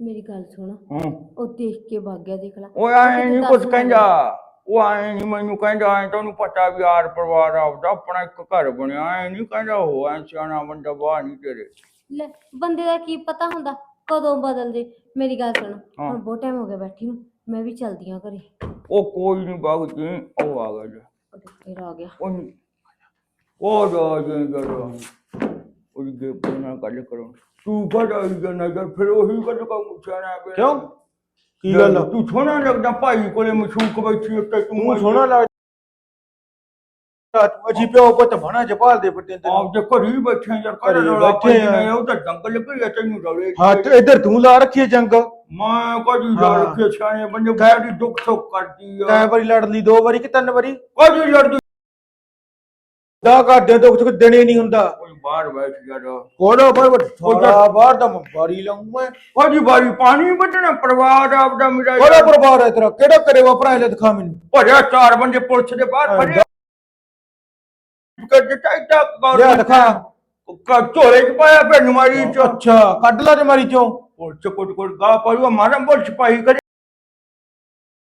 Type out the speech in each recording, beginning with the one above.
ਮੇਰੀ ਗੱਲ ਸੁਣ। ਹਾਂ। ਉਹ ਦੇਖ ਕੇ ਵਗ ਗਿਆ ਦੇਖ ਲੈ। ਉਹ ਐ ਨਹੀਂ ਕੁਝ ਨਾ ਕਹਿੰਦਾ। ਉਹ ਐ ਨਹੀਂ ਮੈਨੂੰ ਕਹਿੰਦਾ ਐ ਤੁਹਾਨੂੰ ਪਤਾ ਵੀ ਆਰ ਪਰਿਵਾਰ ਆਪਦਾ ਆਪਣਾ ਇੱਕ ਘਰ ਬਣਿਆ। ਐ ਨਹੀਂ ਕਹਿੰਦਾ ਉਹ ਐ ਸਿਆਣਾ ਬੰਦਾ ਬਾਹਰ ਨਹੀਂ ਤੇਰੇ। ਲੈ ਬੰਦੇ ਦਾ ਕੀ ਪਤਾ ਹੁੰਦਾ? ਕਦੋਂ ਬਦਲ ਜੇ ਮੇਰੀ ਗੱਲ ਸੁਣ। ਹਾਂ। ਹੁਣ ਬਹੁਤ ਟਾਈਮ ਹੋ ਗਿਆ ਬੈਠੀ ਨੂੰ। ਮੈਂ ਵੀ ਚਲਦੀ ਆ ਘਰੇ। ਉਹ ਕੋਈ ਨਹੀਂ ਬਾਗ ਜੀ ਉਹ ਆ ਗਿਆ ਜੀ। ਉਹ ਦੇਖ, ਫੇਰ ਆ ਗਿਆ। ਉਹ ਨੀ- ਉਹ ਜਾ ਜੇ ਕਰੋ। ਉਹ ਦੇ ਬਣਾ ਗੱਲ ਕਰੋ। ਤੂੰ ਬੜਾ ਹੀ ਨਜ਼ਰ ਫਿਰ ਉਹੀ ਗੱਲ ਕਾ ਮੁਛਾਣਾ ਬੇ ਕਿਉਂ? ਕੀ ਗੱਲ ਆ? ਤੂੰ ਸੋਹਣਾ ਲੱਗਦਾ ਭਾਈ ਕੋਲੇ ਮਸ਼ੂਕ ਬੈਠੀ ਉੱਤੇ ਤੂੰ ਸੋਹਣਾ ਲੱਗਦਾ। ਤੂੰ ਅਜੀ ਪਿਓ ਪੁੱਤ ਬਣਾ ਜਪਾਲ ਦੇ ਪੱਟੇ ਤੇ। ਆਪ ਦੇ ਘਰ ਹੀ ਬੈਠੇ ਯਾਰ ਘਰ ਘਰੇ ਰੌਲਾ ਬੈਠੇ ਆ। ਨੇ, ਉਹ ਤਾਂ ਜੰਗਲ ਲੱਗੀ ਤੈਨੂੰ ਰੌਲੇ। ਹਾਂ ਤੇ ਇੱਧਰ ਤੂੰ ਲਾ ਰੱਖੀ ਜੰਗ ਮੈਂ ਕਦੀ ਹਾਂ। ਰੱਖੇ ਛਾਣੇ ਬੰਦੇ ਬੜੀ ਦੁੱਖ ਸੁੱਖ ਕਰਦੀ ਕੈ ਆ ਵਾਰੀ ਲੜ ਲਈ ਦੋ ਵਾਰੀ ਕਿ ਤਿੰਨ ਵਾਰੀ? ਕਦੀ ਲੜਦੀ ਦਾ ਕਰਦੇ ਦੁੱਖ ਸੁੱਖ ਦੇਣੇ ਨਹੀਂ ਹੁੰਦਾ। ਕੋਈ ਬਾਹਰ ਬੈਠ ਗਿਆ ਕੋਲੋ ਪਰ ਥੋੜਾ ਬਾਹਰ ਦਾ ਮਾਰੀ ਲਾਉਂ ਮੈਂ ਕਦੀ ਬਾਰੀ ਪਾਣੀ ਵੱਢਣਾ ਪਰਿਵਾਰ ਆਪਦਾ ਮੇਰਾ ਕੋਲਾ ਪਰਵਾਰ ਹੈ ਤੇਰਾ? ਕਿਹੜਾ ਕਰੇ ਵਾ ਭਰਾ ਲੈ ਦਿਖਾ ਮੈਨੂੰ? ਭਰਿਆ ਚਾਰ ਬੰਦੇ ਪੁਲਿਸ ਦੇ ਬਾਹਰ ਕਰ ਦਿੱਤਾ ਇੱਟਾ ਲਿਆ ਦਿਖਾ। ਕਾ ਝੋਲੇ ਚ ਪਾਇਆ ਫਿਰ ਨਮਾਰੀ ਚ। ਅੱਛਾ ਕੱਢ ਲਾ ਤੇ ਮਾਰੀ ਚੋਂ। ਪੁਲਿਸ ਕੋਟ ਕੋਟ ਗਾ ਪਾਇਆ ਮਾਰਾਂ ਪੁਲਿਸ ਪਾਈ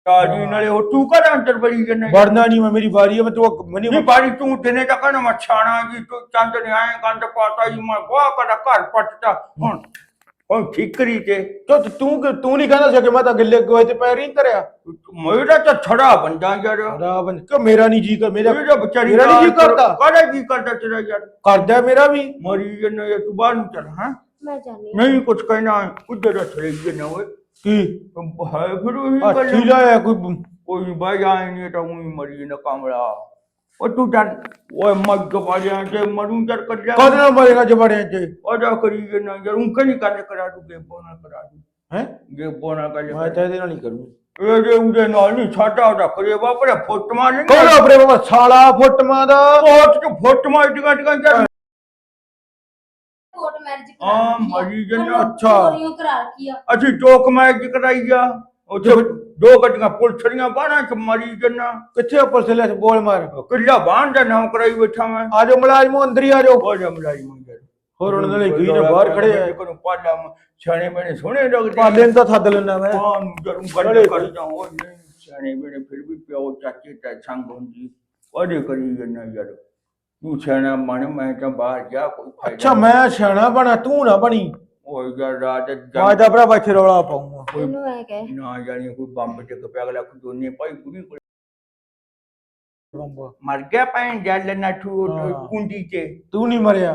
ਕਰੇ ਰਾਜੀ ਨਾਲੇ ਉਹ ਤੂੰ ਕਰਾਂ ਅੰਦਰ ਬੜੀ ਜਨੇ ਵੜਨਾ ਨਹੀਂ ਮੈਂ ਮੇਰੀ ਵਾਰੀ ਹੈ ਮੈਂ ਤੂੰ ਮਨੀ ਨਹੀਂ ਬਾਰੀ ਤੂੰ ਦਿਨੇ ਤੱਕ ਨਾ ਮਛਾਣਾ ਜੀ ਤੂੰ ਚੰਦ ਨੇ ਆਏ ਗੰਦ ਪਾਤਾ ਜੀ ਮੈਂ ਵਾਹ ਕਦਾ ਘਰ ਪੱਟਦਾ ਹੁਣ ਹੁਣ ਠੀਕਰੀ ਤੇ। ਤੂੰ ਤੂੰ ਕਿ- ਤੂੰ ਨਹੀਂ ਕਹਿੰਦਾ ਸੀ ਕਿ ਮੈਂ ਤਾਂ ਗਿੱਲੇ ਗੋਏ ਤੇ ਪੈਰ ਹੀ ਨਹੀਂ ਧਰਿਆ? ਮੇਰਾ ਤਾਂ ਛੜਾ ਬੰਦਾ ਯਾਰ। ਖਰਾਬ ਬੰਦ ਕਿ ਮੇਰਾ ਨਹੀਂ ਜੀ ਕਰ ਮੇਰਾ ਮੇਰਾ ਵਿਚਾਰੀ ਮੇਰਾ ਨਹੀਂ ਜੀ ਕਰਦਾ। ਕਾਹਦਾ ਜੀ ਕਰਦਾ ਤੇਰਾ ਯਾਰ? ਕਰਦਾ ਮੇਰਾ ਵੀ। ਮਰੀ ਜਨੇ ਤੂੰ ਬਾਹਰ ਨੂੰ ਚੱਲ ਹਾਂ? ਮੈਂ ਜਾਣੀ ਨਹੀਂ ਕੁਝ ਕਹਿਣਾ ਕੁਝ ਜਰਾ ਛੜੇ ਜਨੇ ਓਏ। ਕੀ? ਹੈ ਫਿਰ ਉਹੀ ਆ ਗੱਲ ਹੈ ਕੋਈ ਕੋਈ ਬਾਈ ਆਈ ਨਹੀਂ ਤਾਂ ਉਹੀ ਮਰੀ ਨਾ ਕਮਲਾ। ਉਹ ਤੂੰ ਚੱਲ ਓਏ ਮੱਗ ਵਾਲਿਆਂ ਤੇ ਮਰੂ ਚੱਲ ਕਰ ਜਾ ਕਦ ਨਾ ਮਰੇਗਾ ਜਬੜਿਆਂ ਚ ਅਜਾ ਕਰੀ ਜੇ ਨਾ ਯਾਰ ਉਹ ਕਨੀ ਕੰਨ ਕਰਾ ਦੂ ਕੇ ਬੋਨਾ ਕਰਾ ਦੂ। ਹੈ? ਜੇ ਬੋਨਾ ਕਰ ਮੈਂ ਤਾਂ ਇਹਦੇ ਨਾਲ ਨਹੀਂ ਕਰੂੰ ਇਹ ਜੇ ਉਹਦੇ ਨਾਲ ਨਹੀਂ ਛਾਟਾ ਉਹਦਾ ਕਰੇ ਬਾਪਰੇ ਫੋਟੋਆਂ ਨਹੀਂ ਕੋਲਾ ਆਪਣੇ ਬਾਬਾ? ਸਾਲਾ ਫੁੱਟਮਾ ਦਾ। ਕੋਟ ਚ ਫੋਟੋਆਂ ਟਿਕਾ ਟਿਕਾ ਕਰ ਕੋਰਟ ਮੈਰਿਜ ਆ। ਮਰੀ ਜਨਾ ਅੱਛਾ। ਚੋਰੀਆਂ ਕਰਾ ਰੱਖੀ ਆ? ਅਸੀਂ ਟੋਕ ਮੈਚ ਕਰਾਈ ਆ। ਉੱਥੇ ਦੋ ਗੱਡੀਆਂ ਪੁਲਸੜੀਆਂ ਬਾਣਾ ਚ ਮਰੀ ਜਨਾ। ਕਿੱਥੇ ਉੱਪਰ ਸੇ ਲੈ ਬੋਲ ਮਾਰ? ਕਿੱਲਾ ਬਾਣ ਦਾ ਨਾਮ ਕਰਾਈ ਬੈਠਾ ਮੈਂ। ਆ ਜਾਓ ਮੁਲਾਜ਼ਮ ਅੰਦਰ ਹੀ ਆ ਜਾਓ। ਹੋ ਜਾ ਮਲਾਈ ਮੰਗਰ ਹੋਰ ਉਹਨਾਂ ਦੇ ਗਈ ਨੇ ਬਾਹਰ ਖੜੇ ਆ। ਕੋਲ ਪਾਲਾ ਛਾਣੇ ਮੈਨੇ ਸੋਹਣੇ ਲੱਗਦੇ ਪਾਲੇ ਨੂੰ ਤਾਂ ਥੱਦ ਲੈਣਾ ਮੈਂ। ਹਾਂ ਗੱਲ ਕਰ ਜਾਓ ਨਹੀਂ ਸਿਆਣੇ ਵੇਲੇ ਫਿਰ ਵੀ ਪਿਓ ਚਾਚੇ ਤਾਂ ਸੰਗ ਹੁੰਦੀ। ਉਹਦੇ ਕਰੀ ਜਨਾ ਯਾਰ। ਤੂੰ ਸਿਆਣਾ ਮਨ ਮੈਂ ਤਾਂ ਬਾਹਰ ਜਾ ਕੋਈ ਫਾਇਦਾ ਅੱਛਾ ਮੈਂ ਸਿਆਣਾ ਬਣਾ ਤੂੰ ਨਾ ਬਣੀ। ਉਹ ਯਾਰ ਰਾਤ ਮੈਂ ਤਾਂ ਭਰਾ ਇੱਥੇ ਰੌਲਾ ਪਾਉਂਗਾ। ਇਹਨੂੰ ਐ ਕਹਿ। ਨਾ ਜਾਣੀ ਕੋਈ ਬੰਬ ਟਿਕ ਪਿਆ ਅਗਲਾ ਕੋਈ ਦੋਨੇ ਭਾਈ ਕੁੜੀ ਕੋਲ ਮਰ ਗਿਆ ਪੈਣ ਜਲ ਨਠੂ ਹਾਂ। ਕੁੰਡੀ ਤੇ ਤੂੰ ਨਹੀਂ ਮਰਿਆ।